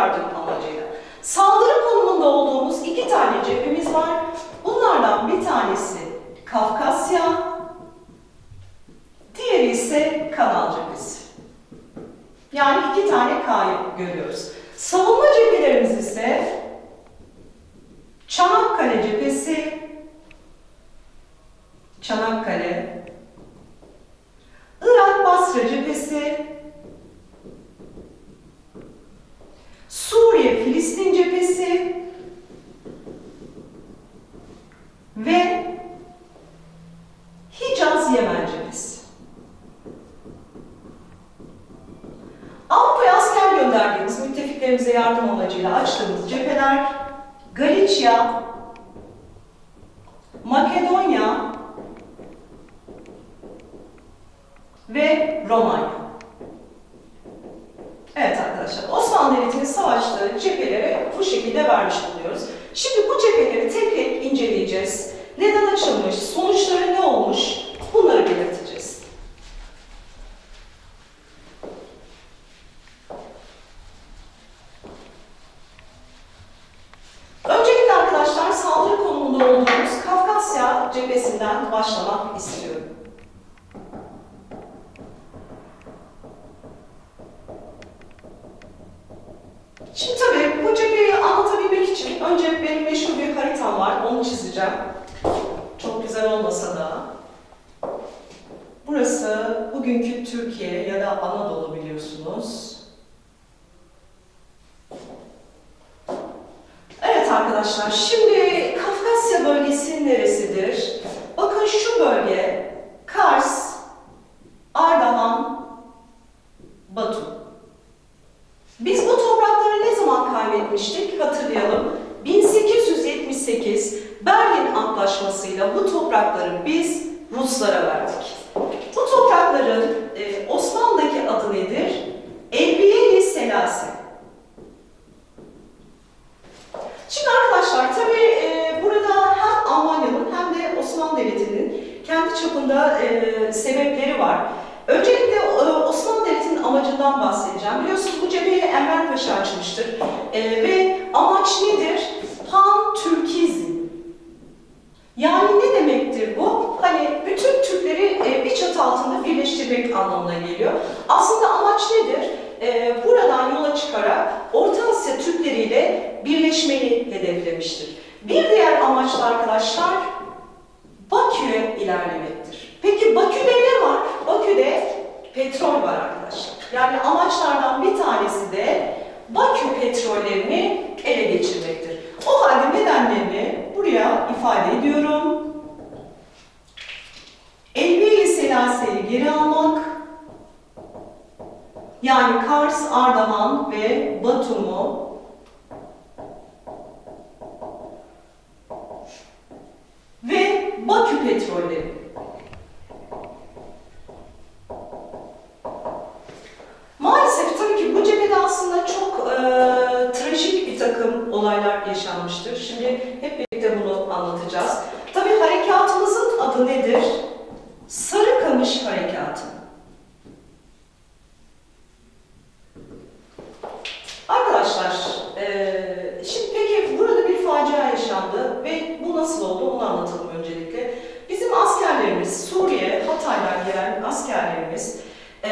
yardım amacıyla. Saldırı konumunda olduğumuz iki tane cephemiz var. Bunlardan bir tanesi Kafkasya, diğeri ise Kanal cephesi. Yani iki tane K'yı görüyoruz. Savunma cephelerimiz ise Çanakkale cephesi, Çanakkale, Irak Basra cephesi, Suriye Filistin cephesi ve Hicaz Yemen cephesi. Avrupa'ya asker gönderdiğimiz müttefiklerimize yardım amacıyla açtığımız cepheler Galicia, Makedonya ve Romanya. Evet Devleti'nin savaştığı cepheleri bu şekilde vermiş bulunuyoruz. Şimdi bu cepheleri tek tek inceleyeceğiz. Neden açılmış, sonuçları ne olmuş, bunları belirteceğiz. Öncelikle arkadaşlar saldırı konumunda olduğumuz Kafkasya cephesinden başlamak istiyorum. Şimdi tabii bu cepheyi anlatabilmek için önce benim meşhur bir haritam var, onu çizeceğim. Çok güzel olmasa da. Burası bugünkü Türkiye ya da Anadolu biliyorsunuz. Evet arkadaşlar, şimdi Kafkasya bölgesi neresidir? Bakın şu bölge Kars, Ardahan, Batum. Biz bu toprakları ne zaman kaybetmiştik? Hatırlayalım. 1878 Berlin Antlaşması'yla bu toprakları biz Ruslara verdik. Bu toprakların e, Osmanlı'daki adı nedir? Elbiye-i Selasi. Şimdi arkadaşlar tabii e, burada hem Almanya'nın hem de Osmanlı Devleti'nin kendi çapında e, sebepleri var. Öncelikle e, Osmanlı Devleti'nin amacından bahsedeceğim. Biliyorsunuz bu cepheyi Enver Paşa açmıştır. E, ve amaç nedir? Pan-Türkizm. Yani ne demektir bu? Hani bütün Türkleri e, bir çatı altında birleştirmek anlamına geliyor. Aslında amaç nedir? E, buradan yola çıkarak Orta Asya Türkleriyle birleşmeyi hedeflemiştir. Bir diğer amaç da arkadaşlar Bakü'ye ilerlemektir. Peki Bakü'de ne var? Bakü'de petrol var arkadaşlar. Yani amaçlardan bir tanesi de Bakü petrollerini ele geçirmektir. O halde nedenlerini buraya ifade ediyorum. Elbiye-i Selase'yi geri almak, yani Kars, Ardahan ve Batum'u ve Bakü petrolleri. Maalesef tabii ki bu cephede aslında çok e, trajik bir takım olaylar yaşanmıştır. Şimdi hep birlikte bunu anlatacağız. Tabii harekatımızın adı nedir? Sarıkamış Harekatı. Arkadaşlar, e, şimdi peki burada bir facia yaşandı ve bu nasıl oldu onu anlatalım öncelikle. Bizim askerlerimiz, Suriye, Hatay'dan gelen askerlerimiz e,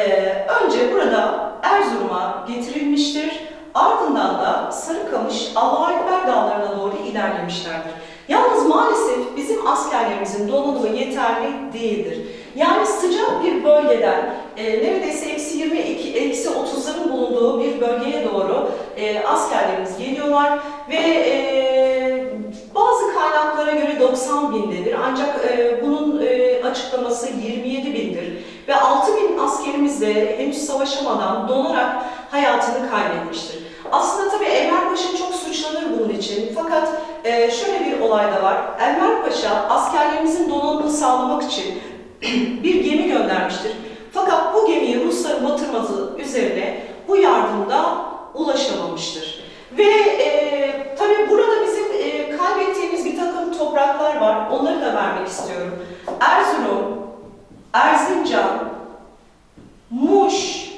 önce burada Erzurum'a getirilmiştir. Ardından da Sarıkamış, Allahu Ekber dağlarına doğru ilerlemişlerdir. Yalnız maalesef bizim askerlerimizin donanımı yeterli değildir. Yani sıcak bir bölgeden e, neredeyse eksi 22, eksi 30'ların bulunduğu bir bölgeye doğru e, askerlerimiz geliyorlar ve e, bazı kaynaklara göre 90 bindedir ancak e, bunun e, açıklaması 27 bindir ve 6 bin askerimiz de henüz savaşamadan donarak kaybetmiştir. Aslında tabii Enver Paşa çok suçlanır bunun için fakat e, şöyle bir olay da var. Enver Paşa askerlerimizin donanımını sağlamak için bir gemi göndermiştir. batırması üzerine bu yardımda ulaşamamıştır. Ve e, tabii burada bizim e, kaybettiğimiz bir takım topraklar var. Onları da vermek istiyorum. Erzurum, Erzincan, Muş,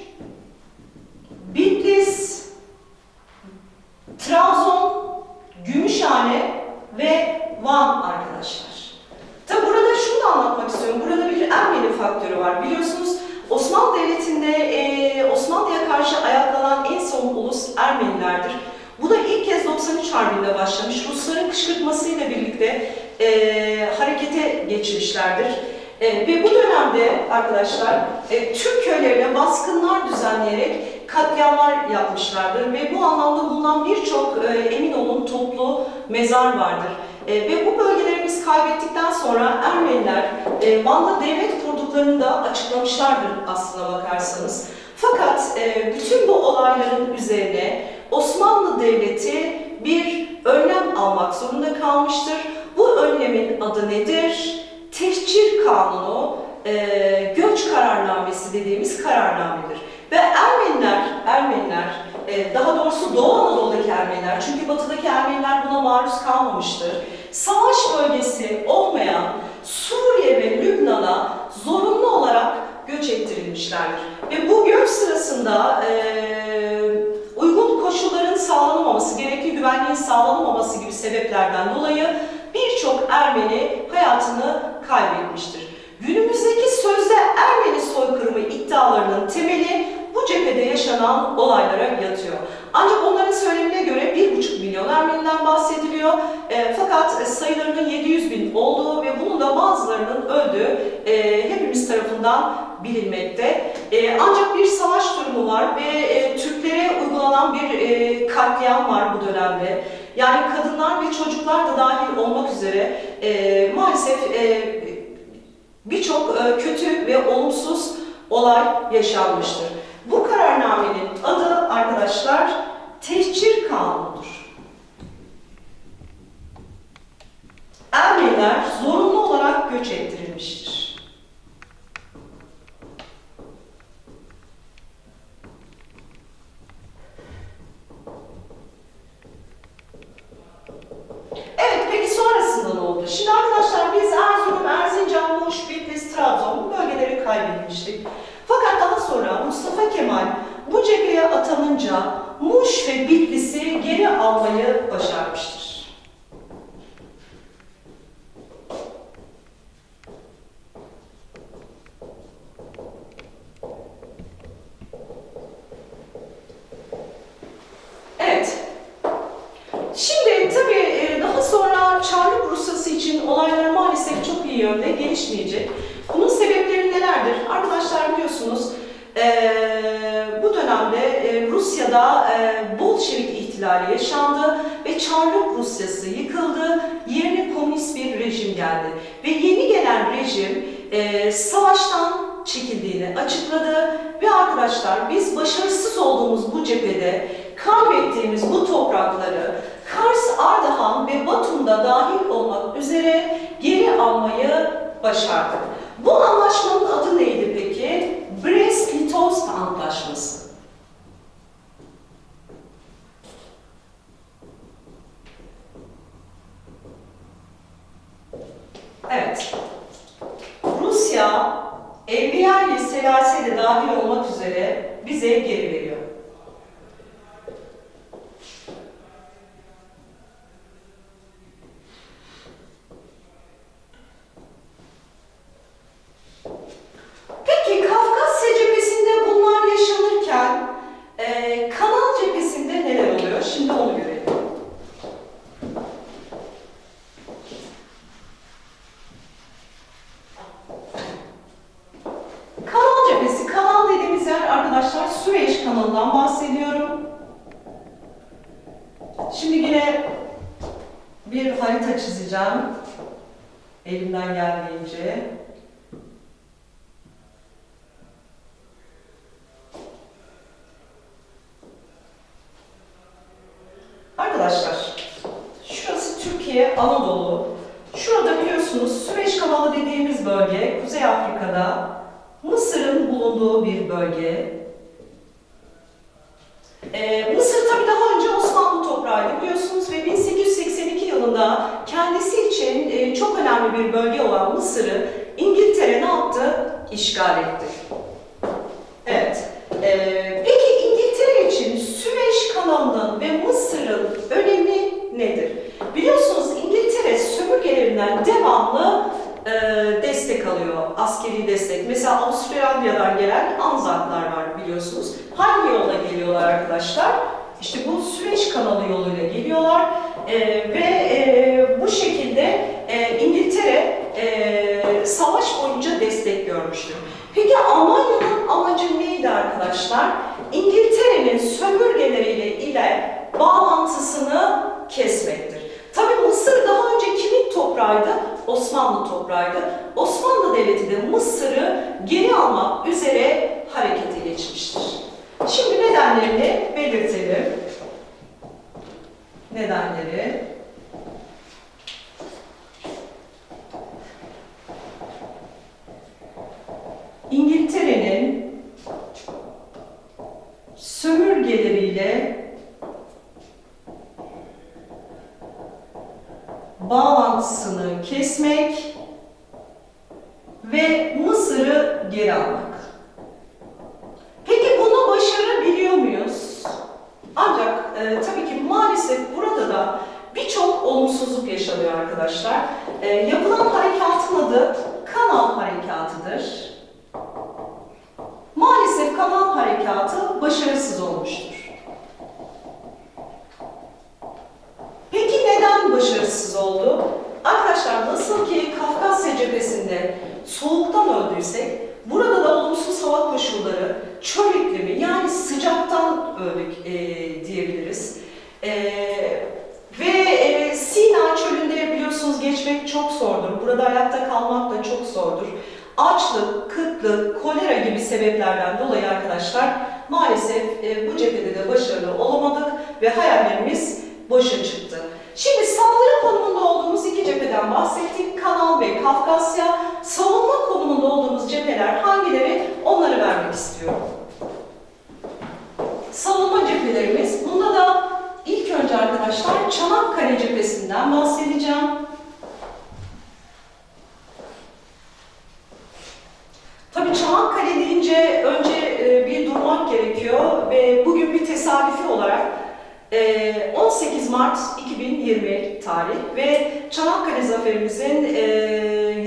Bitlis, Trabzon, Gümüşhane ve Van arkadaşlar. Tabi burada şunu da anlatmak istiyorum. Burada bir Ermeni faktörü var. Biliyorsunuz Osmanlı Devleti'nde e, Osmanlı'ya karşı ayaklanan en son ulus Ermenilerdir. Bu da ilk kez 93 Harbi'nde başlamış. Rusların kışkırtmasıyla birlikte e, harekete geçmişlerdir. E, ve bu dönemde arkadaşlar e, Türk köylerine baskınlar düzenleyerek katliamlar yapmışlardır ve bu anlamda bulunan birçok e, emin olun toplu mezar vardır. E, ve bu bölgeleri biz kaybettikten sonra Ermeniler e, Van'da devlet kurduklarını da açıklamışlardır aslına bakarsanız. Fakat e, bütün bu olayların üzerine Osmanlı Devleti bir önlem almak zorunda kalmıştır. Bu önlemin adı nedir? Tehcir Kanunu, e, göç kararnamesi dediğimiz kararnamedir. Ve Ermeniler, Ermeniler, e, daha doğrusu Doğu Anadolu'daki Ermeniler, çünkü batıdaki Ermeniler buna maruz kalmamıştır. Savaş bölgesi olmayan Suriye ve Lübnan'a zorunlu olarak göç ettirilmişlerdir. Ve bu göç sırasında e, uygun koşulların sağlanamaması, gerekli güvenliğin sağlanamaması gibi sebeplerden dolayı birçok Ermeni hayatını kaybetmiştir. Günümüzdeki sözde Ermeni soykırımı iddialarının temeli bu cephede yaşanan olaylara yatıyor. Ancak onların söylemine göre 1,5 milyon Ermeniden bahsediliyor. E, fakat sayılarının 700 bin olduğu ve bunun da bazılarının öldüğü e, hepimiz tarafından bilinmekte. E, ancak bir savaş durumu var ve e, Türklere uygulanan bir e, katliam var bu dönemde. Yani kadınlar ve çocuklar da dahil olmak üzere e, maalesef e, birçok e, kötü ve olumsuz olay yaşanmıştır. Bu kararnamenin adı arkadaşlar Tehcir Kanunu'dur. Ermeniler zorunlu olarak göç ettirilmiştir. Evet, peki sonrasında ne oldu? Şimdi arkadaşlar biz Erzurum, Erzincan, Muş, Bitlis, Trabzon bu bölgeleri kaybetmiştik. Fakat daha sonra Mustafa Kemal bu cepheye atanınca Muş ve Bitlis'i geri almayı başarmıştır. Evet, Şimdi tabii e, daha sonra Çarlık Rusyası için olaylar maalesef çok iyi yönde gelişmeyecek. Bunun sebepleri nelerdir? Arkadaşlar biliyorsunuz e, bu dönemde e, Rusya'da e, Bolşevik ihtilali yaşandı ve Çarlık Rusyası yıkıldı. Yerine komünist bir rejim geldi. Ve yeni gelen rejim e, savaştan çekildiğini açıkladı ve arkadaşlar biz başarısız olduğumuz bu cephede kaybettiğimiz bu toprakları Kars, Ardahan ve Batum'da dahil olmak üzere geri almayı başardık. Bu anlaşmanın adı neydi peki? Brest-Litovsk Antlaşması. Evet. Rusya, Evliya ile Selase de dahil olmak üzere bize geri veriyor. Peki Kafkasya cephesinde bunlar yaşanırken e, Kanal cephesinde neler oluyor? Şimdi onu görelim. Kanal cephesi, kanal dediğimiz yer arkadaşlar Süveyş kanalından bahsediyorum. Şimdi yine bir harita çizeceğim. Elimden geldiğince. Arkadaşlar, şurası Türkiye, Anadolu. Şurada biliyorsunuz Süveyş kanalı dediğimiz bölge, Kuzey Afrika'da Mısır'ın bulunduğu bir bölge. Ee, Mısır tabii daha önce Osmanlı toprağıydı biliyorsunuz ve 1882 yılında kendisi için e, çok önemli bir bölge olan Mısır'ı İngiltere ne yaptı? İşgal etti. Evet. Ee, peki İngiltere için Süveyş kanalının ve Mısır'ın önemi nedir? Biliyorsunuz İngiltere sömürgelerinden devamlı e, destek alıyor, askeri destek. Mesela Avustralya'dan gelen Anzaklar var biliyorsunuz. Hangi yolla geliyorlar arkadaşlar? İşte bu Süveyş kanalı yoluyla geliyorlar E, ve e, bu şekilde e, İngiltere e, savaş boyunca destek görmüştür. Peki Almanya'nın amacı neydi arkadaşlar? İngiltere'nin sömürgeleriyle ile bağlantısını kesmektir. Tabi Mısır daha önce kimin toprağıydı? Osmanlı toprağıydı. Osmanlı Devleti de Mısır'ı geri almak üzere harekete geçmiştir. Şimdi nedenlerini belirtelim. Nedenleri. İngiltere'nin sömürgeleriyle bağlantısını kesmek ve Mısır'ı geri almak. Peki bunu başarabiliyor muyuz? Ancak e, tabii ki maalesef burada da birçok olumsuzluk yaşanıyor arkadaşlar. E, yapılan harekatın adı Kanal Harekatı'dır. Maalesef kanal harekatı başarısız olmuştur. Peki neden başarısız oldu? Arkadaşlar nasıl ki Kafkasya cephesinde öldüysek, burada da olumsuz hava koşulları, çöl iklimi yani sıcaktan öldük e, diyebiliriz. E, ve e, Sina çölünde biliyorsunuz geçmek çok zordur. Burada ayakta kalmak da çok zordur. Açlık, kıtlık, kolera gibi sebeplerden dolayı arkadaşlar maalesef e, bu cephede de başarılı olamadık ve hayallerimiz boşa çıktı. Şimdi saldırı konumunda olduğumuz iki cepheden bahsettik. Kanal ve Kafkasya. Savunma konumunda olduğumuz cepheler hangileri? Onları vermek istiyorum. Savunma cephelerimiz. Bunda da ilk önce arkadaşlar Çanakkale cephesinden bahsedeceğim. Tabii Çanakkale deyince önce e, bir durmak gerekiyor ve bugün bir tesadüfi olarak 18 Mart 2020 tarih ve Çanakkale zaferimizin e,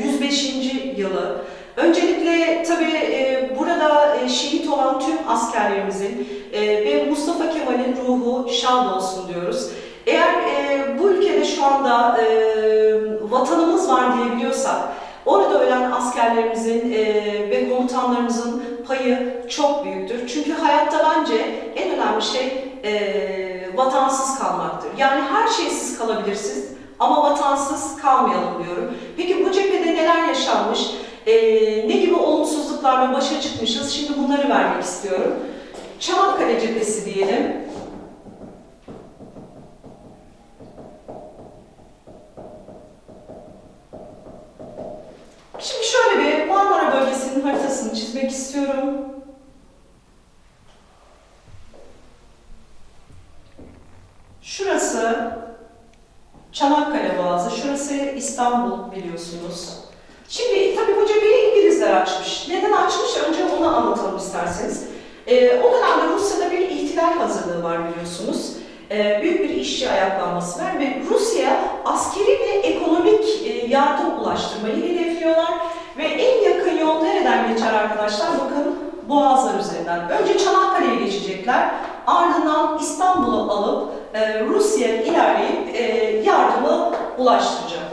105. yılı. Öncelikle tabii e, burada e, şehit olan tüm askerlerimizin e, ve Mustafa Kemal'in ruhu şad olsun diyoruz. Eğer e, bu ülkede şu anda e, vatanımız var diyebiliyorsak, Orada ölen askerlerimizin e, ve komutanlarımızın payı çok büyüktür. Çünkü hayatta bence en önemli şey e, vatansız kalmaktır. Yani her şeysiz kalabilirsiniz ama vatansız kalmayalım diyorum. Peki bu cephede neler yaşanmış? E, ne gibi olumsuzluklarla başa çıkmışız? Şimdi bunları vermek istiyorum. Çanakkale cephesi diyelim. Şimdi şöyle bir Marmara bölgesinin haritasını çizmek istiyorum. Şurası Çanakkale Boğazı, şurası İstanbul biliyorsunuz. Şimdi tabii bu cepheyi İngilizler açmış. Neden açmış? Önce onu anlatalım isterseniz. Ee, o dönemde Rusya'da bir ihtilal hazırlığı var biliyorsunuz. Ee, büyük bir işçi ayaklanması var ve Rusya askeri ve ekonomik e, yardım ulaştırmayı hedefliyorlar. Ve en yakın yol nereden geçer arkadaşlar? Bakın Boğazlar üzerinden. Önce Çanakkale'ye geçecekler. Ardından İstanbul'u alıp e, Rusya'ya ilerleyip e, yardımı ulaştıracaklar.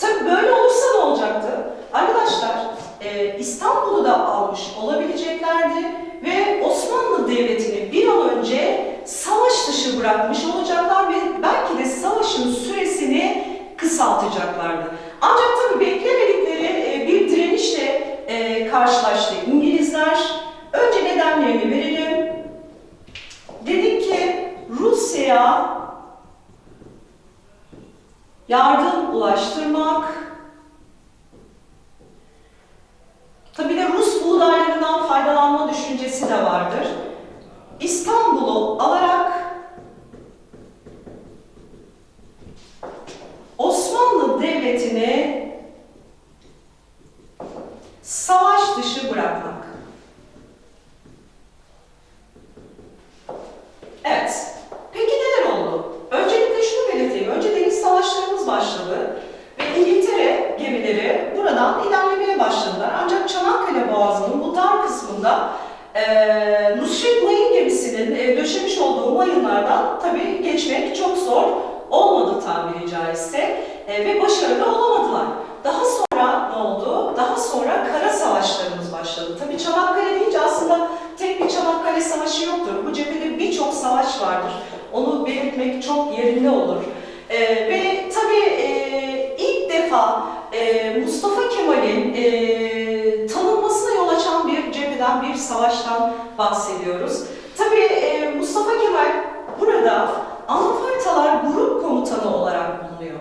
Tabii böyle olursa ne olacaktı? Arkadaşlar e, İstanbul'u da almış olabileceklerdi ve Osmanlı Devleti'ni bir an önce savaş dışı bırakmış olacaklar ve belki de savaşın süresini kısaltacaklardı. Ancak tabii beklemedikleri e, bir direnişle e, yardım ulaştırmak. Tabi de Rus buğdaylarından faydalanma düşüncesi de vardır. İstanbul'u alarak Osmanlı Devleti'ni savaş dışı bırakmak. Mayınlardan tabii geçmek çok zor olmadı tabiri caizse E, ve başarılı olamadılar. Daha sonra ne oldu? Daha sonra kara savaşlarımız başladı. Tabii Çanakkale deyince aslında tek bir Çanakkale Savaşı yoktur. Bu cephede birçok savaş vardır. Onu belirtmek çok yerinde olur. Ee, ve tabii e, ilk defa e, Mustafa Kemal'in e, tanınmasına yol açan bir cepheden, bir savaştan bahsediyoruz. Tabii e, Mustafa Kemal burada Anafartalar Grup Komutanı olarak bulunuyor.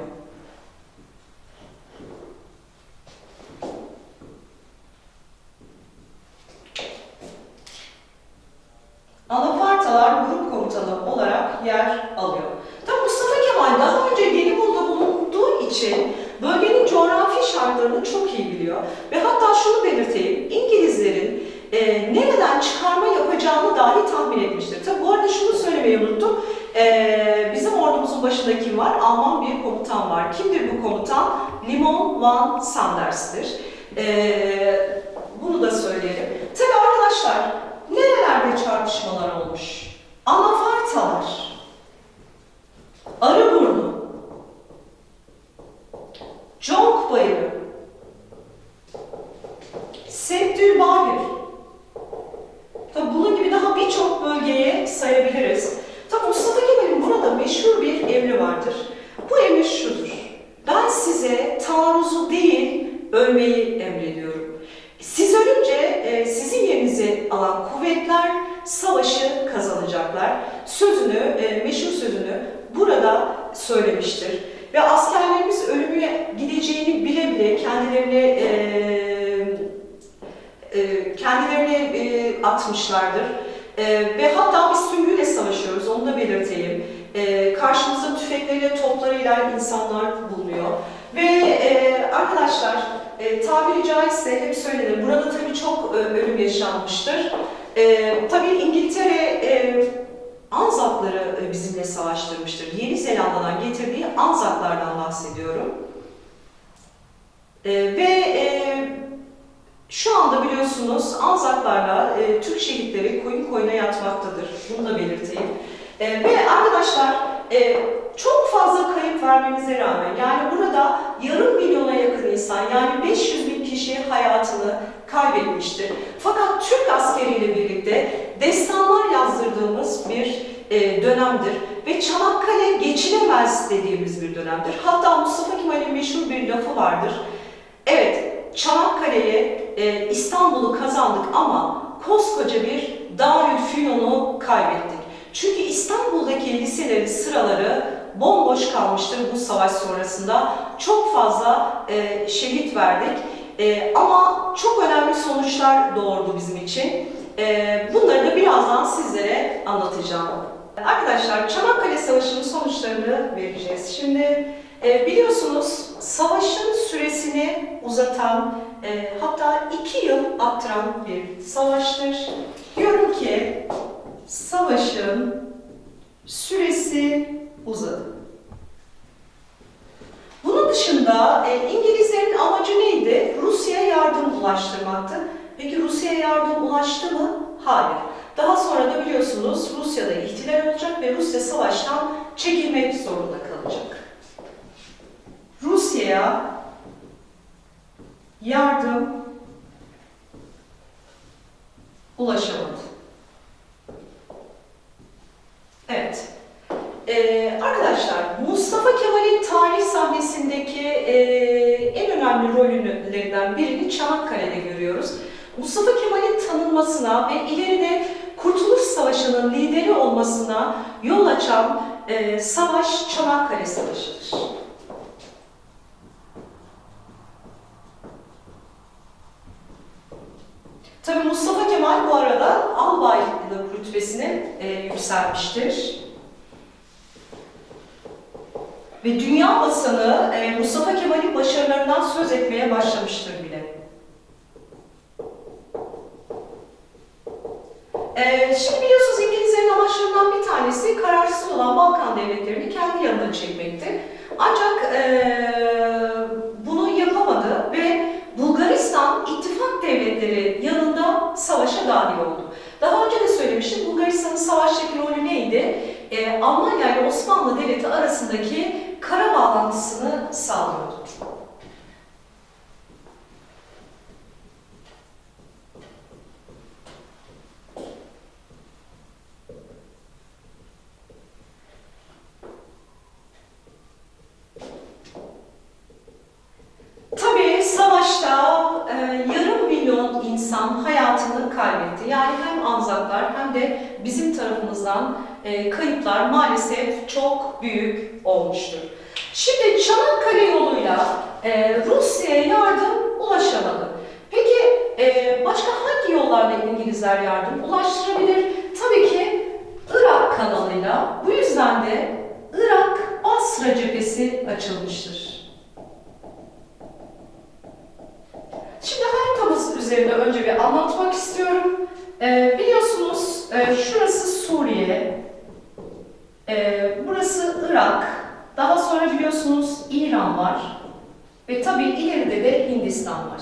Anafartalar Grup Komutanı olarak yer alıyor. Tabi Mustafa Kemal daha önce Gelibolu'da bulunduğu için bölgenin coğrafi şartlarını çok iyi biliyor. Ve hatta şunu belirteyim, İngilizlerin e, nereden çıkarma yapacağını dahi tahmin etmiştir. Tabi bu arada şunu söylemeyi unuttum. E, bizim ordumuzun başında kim var? Alman bir komutan var. Kimdir bu komutan? Limon van Sanders'tir. E, bunu da söyleyelim. Tabi arkadaşlar, nerelerde çarpışmalar olmuş? Anafartalar, Arıburnu, Conk Bayırı, Seddülbahir. Tabi bunun gibi daha birçok bölgeye sayabiliriz. Tabi Mustafa Kemal'in burada meşhur bir emri vardır. Bu emir şudur. Ben size taarruzu değil, ölmeyi emrediyorum. Siz ölünce e, sizin yerinizi alan kuvvetler savaşı kazanacaklar. Sözünü, e, meşhur sözünü burada söylemiştir. Ve askerlerimiz atmışlardır. E, ve hatta biz süngüyle savaşıyoruz, onu da belirteyim. E, karşımızda tüfekleriyle, toplarıyla insanlar bulunuyor. Ve e, arkadaşlar, e, tabiri caizse hep söylenir, burada tabii çok e, ölüm yaşanmıştır. E, tabii İngiltere e, Anzakları e, bizimle savaştırmıştır. Yeni Zelanda'dan getirdiği Anzaklardan bahsediyorum. E, ve e, şu anda biliyorsunuz Anzaklarla e, Türk şehitleri koyun koyuna yatmaktadır. Bunu da belirteyim. E, ve arkadaşlar e, çok fazla kayıp vermemize rağmen yani burada yarım milyona yakın insan yani 500 bin kişi hayatını kaybetmiştir. Fakat Türk askeriyle birlikte destanlar yazdırdığımız bir e, dönemdir ve Çanakkale geçilemez dediğimiz bir dönemdir. Hatta Mustafa Kemal'in meşhur bir lafı vardır. Evet, Çanakkale'ye e, İstanbul'u kazandık ama koskoca bir Darülfünun'u kaybettik. Çünkü İstanbul'daki liselerin sıraları bomboş kalmıştır bu savaş sonrasında. Çok fazla e, şehit verdik e, ama çok önemli sonuçlar doğurdu bizim için. E, bunları da birazdan sizlere anlatacağım. Arkadaşlar Çanakkale Savaşı'nın sonuçlarını vereceğiz. Şimdi e, biliyorsunuz savaşın süresini uzatan e, hatta iki yıl aktaran bir savaştır. Diyorum ki savaşın süresi uzadı. Bunun dışında e, İngilizlerin amacı neydi? Rusya'ya yardım ulaştırmaktı. Peki Rusya'ya yardım ulaştı mı? Hayır. Daha sonra da biliyorsunuz Rusya'da ihtilal olacak ve Rusya savaştan çekilmek zorunda kalacak. Rusya'ya yardım ulaşamadı. Evet. Ee, arkadaşlar Mustafa Kemal'in tarih sahnesindeki e, en önemli rollerinden birini Çanakkale'de görüyoruz. Mustafa Kemal'in tanınmasına ve ileride Kurtuluş Savaşı'nın lideri olmasına yol açan e, savaş Çanakkale Savaşı'dır. Tabi Mustafa Kemal bu arada albaylık rütbesini e, yükselmiştir. Ve dünya basını e, Mustafa Kemal'in başarılarından söz etmeye başlamıştır bile. E, şimdi biliyorsunuz İngilizlerin amaçlarından bir tanesi kararsız olan Balkan devletlerini kendi yanına çekmekti. Ancak e, bunu yapamadı ve Bulgaristan ittifak devletleri yanında savaşa dahil oldu. Daha önce de söylemiştim, Bulgaristan'ın savaştaki rolü neydi? Ee, Almanya ile Osmanlı Devleti arasındaki kara bağlantısını sağlıyordu. Tabii savaşta e, yarım milyon insan hayatını kaybetti. Yani hem Anzaklar hem de bizim tarafımızdan e, kayıplar maalesef çok büyük olmuştur. Şimdi Çanakkale yoluyla e, Rusya'ya yardım ulaşamadı. Peki e, başka hangi yollarla İngilizler yardım ulaştırabilir? Tabii ki Irak kanalıyla. Bu yüzden de Irak-Basra cephesi açılmıştır. Üzerinde önce bir anlatmak istiyorum. Ee, biliyorsunuz e, şurası Suriye, e, burası Irak, daha sonra biliyorsunuz İran var ve tabii ileride de Hindistan var.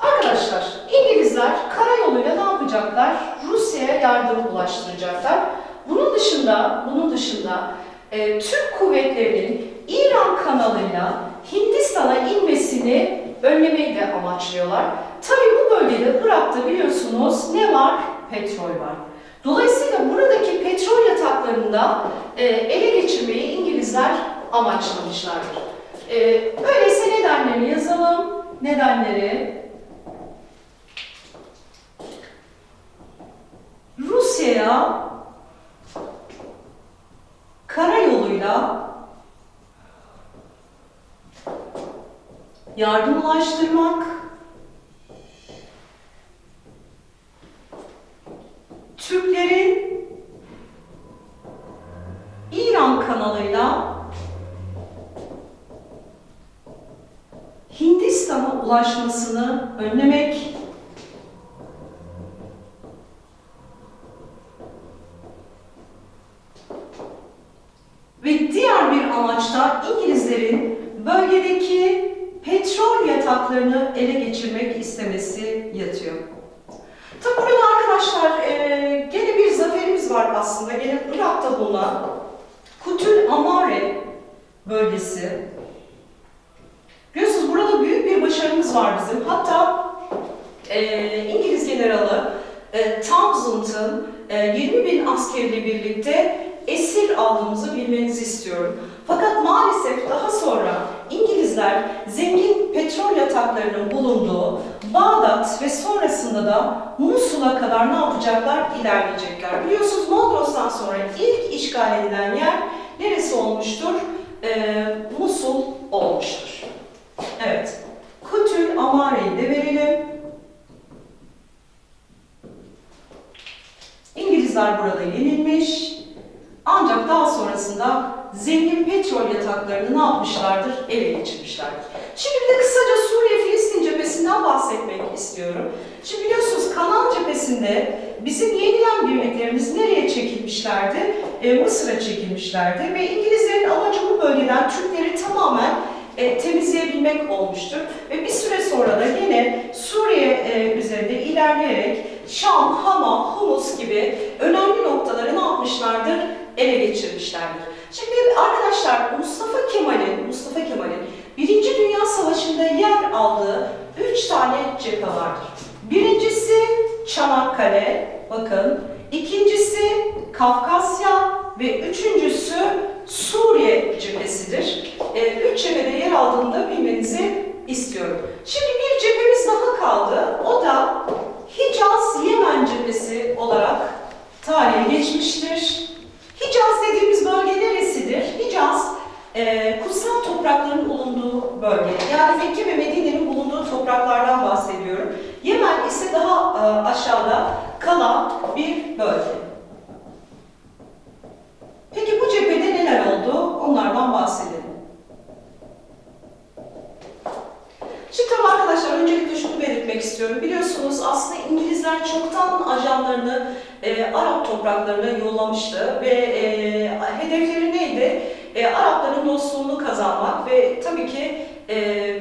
Arkadaşlar, İngilizler karayoluyla ne yapacaklar? Rusya'ya yardım ulaştıracaklar. Bunun dışında, bunun dışında e, Türk kuvvetlerinin İran kanalıyla Hindistan'a inmesini önlemeyi de amaçlıyorlar. Tabii bu bölgede Irak'ta biliyorsunuz ne var? Petrol var. Dolayısıyla buradaki petrol yataklarında e, ele geçirmeyi İngilizler amaçlamışlardır. E, öyleyse nedenlerini yazalım. Nedenleri Rusya'ya karayoluyla yardım ulaştırmak, Türklerin İran kanalıyla Hindistan'a ulaşmasını önlemek, ve diğer bir amaçta İngilizlerin bölgedeki petrol yataklarını ele geçirmek istemesi yatıyor. Tabi burada arkadaşlar e, gene bir zaferimiz var aslında. Gene Irak'ta bulunan Kutül Amare bölgesi. Biliyorsunuz burada büyük bir başarımız var bizim. Hatta e, İngiliz generali e, Townsend'ın e, 20 bin askerle birlikte esir aldığımızı bilmenizi istiyorum. Fakat maalesef daha sonra İngilizler zengin petrol yataklarının bulunduğu Bağdat ve sonrasında da Musul'a kadar ne yapacaklar? İlerleyecekler. Biliyorsunuz Mondros'tan sonra ilk işgal edilen yer neresi olmuştur? Ee, Musul olmuştur. Evet. Kutül Amare'yi de verelim. İngilizler burada yenilmiş. Ancak daha sonrasında zengin petrol yataklarını ne yapmışlardır? Ele geçirmişlerdir. Şimdi de kısaca Suriye-Filistin cephesinden bahsetmek istiyorum. Şimdi biliyorsunuz Kanal cephesinde bizim yenilen birliklerimiz nereye çekilmişlerdi? Ee, Mısır'a çekilmişlerdi ve İngilizlerin amacı bu bölgeden Türkleri tamamen e, temizleyebilmek olmuştur. Ve bir süre sonra da yine Suriye e, üzerinde ilerleyerek Şam, Hama, Humus gibi önemli noktaları ne yapmışlardır? Ele geçirmişlerdir. Şimdi arkadaşlar Mustafa Kemal'in Mustafa Kemal'in Birinci Dünya Savaşı'nda yer aldığı üç tane cephe vardır. Birincisi Çanakkale, bakın. İkincisi Kafkasya ve üçüncüsü Suriye cephesidir. E, üç cephede yer aldığını da bilmenizi istiyorum. Şimdi bir cephemiz daha kaldı. O da Hicaz Yemen cephesi olarak tarihe geçmiştir. Hicaz dediğimiz bölge neresidir? Hicaz, e, kutsal toprakların bulunduğu bölge. Yani Mekke ve Medine'nin bulunduğu topraklardan bahsediyorum. Yemen ise daha e, aşağıda kalan bir bölge. Peki bu cephede neler oldu? Onlardan bahsedelim. Şimdi tabii arkadaşlar öncelikle şunu belirtmek istiyorum. Biliyorsunuz aslında İngilizler çoktan ajanlarını e, Arap topraklarına yollamıştı ve e, hedefleri neydi? E, Dostluğunu kazanmak ve tabii ki e,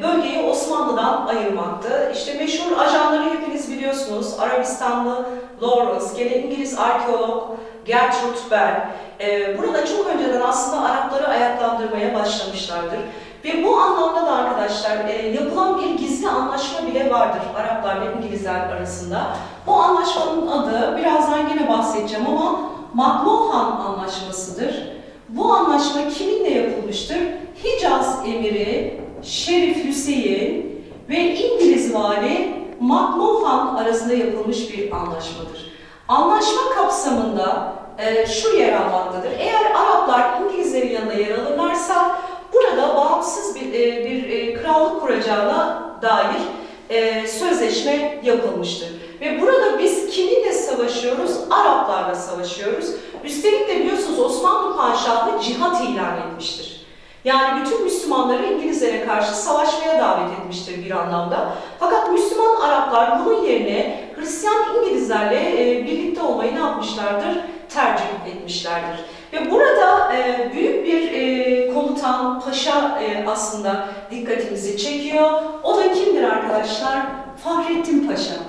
bölgeyi Osmanlı'dan ayırmaktı. İşte meşhur ajanları hepiniz biliyorsunuz. Arabistanlı Lawrence, gene İngiliz arkeolog Gertrude Bell. E, burada çok önceden aslında Arapları ayaklandırmaya başlamışlardır. Ve bu anlamda da arkadaşlar e, yapılan bir gizli anlaşma bile vardır Araplarla İngilizler arasında. Bu anlaşmanın adı birazdan yine bahsedeceğim ama McMahon Anlaşması'dır. Bu anlaşma kiminle yapılmıştır? Hicaz emiri Şerif Hüseyin ve İngiliz vali McMahon arasında yapılmış bir anlaşmadır. Anlaşma kapsamında e, şu yer almaktadır. Eğer Araplar İngilizlerin yanında yer alırlarsa burada bağımsız bir, e, bir e, krallık kuracağına dair e, sözleşme yapılmıştır. Ve burada biz kiminle savaşıyoruz? Araplarla savaşıyoruz. Üstelik de biliyorsunuz Osmanlı Padişahlığı cihat ilan etmiştir. Yani bütün Müslümanları İngilizlere karşı savaşmaya davet etmiştir bir anlamda. Fakat Müslüman Araplar bunun yerine Hristiyan İngilizlerle e, birlikte olmayı ne yapmışlardır? Tercih etmişlerdir. Ve burada e, büyük bir e, komutan, paşa aslında dikkatimizi çekiyor. O da kimdir arkadaşlar? Fahrettin Paşa.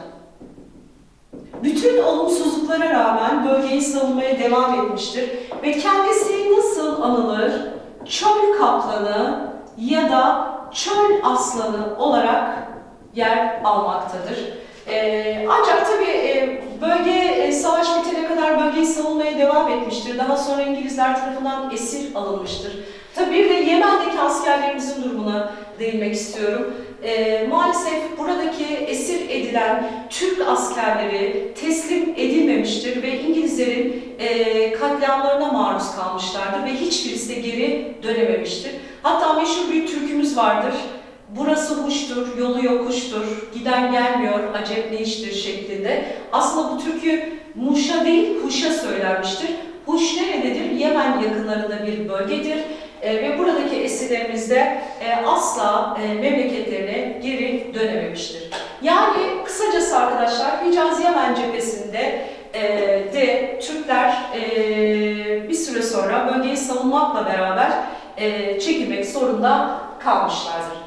Bütün olumsuzluklara rağmen bölgeyi savunmaya devam etmiştir ve kendisi nasıl anılır? Çöl kaplanı ya da çöl aslanı olarak yer almaktadır. Ee, ancak tabii e, bölge e, savaş bitene kadar bölgeyi savunmaya devam etmiştir. Daha sonra İngilizler tarafından esir alınmıştır. Tabii bir de Yemen'deki askerlerimizin durumuna değinmek istiyorum. Ee, maalesef buradaki esir edilen Türk askerleri teslim edilmemiştir ve İngilizlerin e, katliamlarına maruz kalmışlardır ve hiçbirisi de geri dönememiştir. Hatta meşhur bir türkümüz vardır. Burası huştur, yolu yokuştur, giden gelmiyor, acep ne iştir şeklinde. Aslında bu türkü Muş'a değil, Huş'a söylenmiştir. Huş nerededir? Yemen yakınlarında bir bölgedir. E, ve buradaki esirlerimiz de e, asla e, memleketlerine geri dönememiştir. Yani kısacası arkadaşlar Hicaz Yemen cephesinde e, de Türkler e, bir süre sonra bölgeyi savunmakla beraber e, çekilmek zorunda kalmışlardır.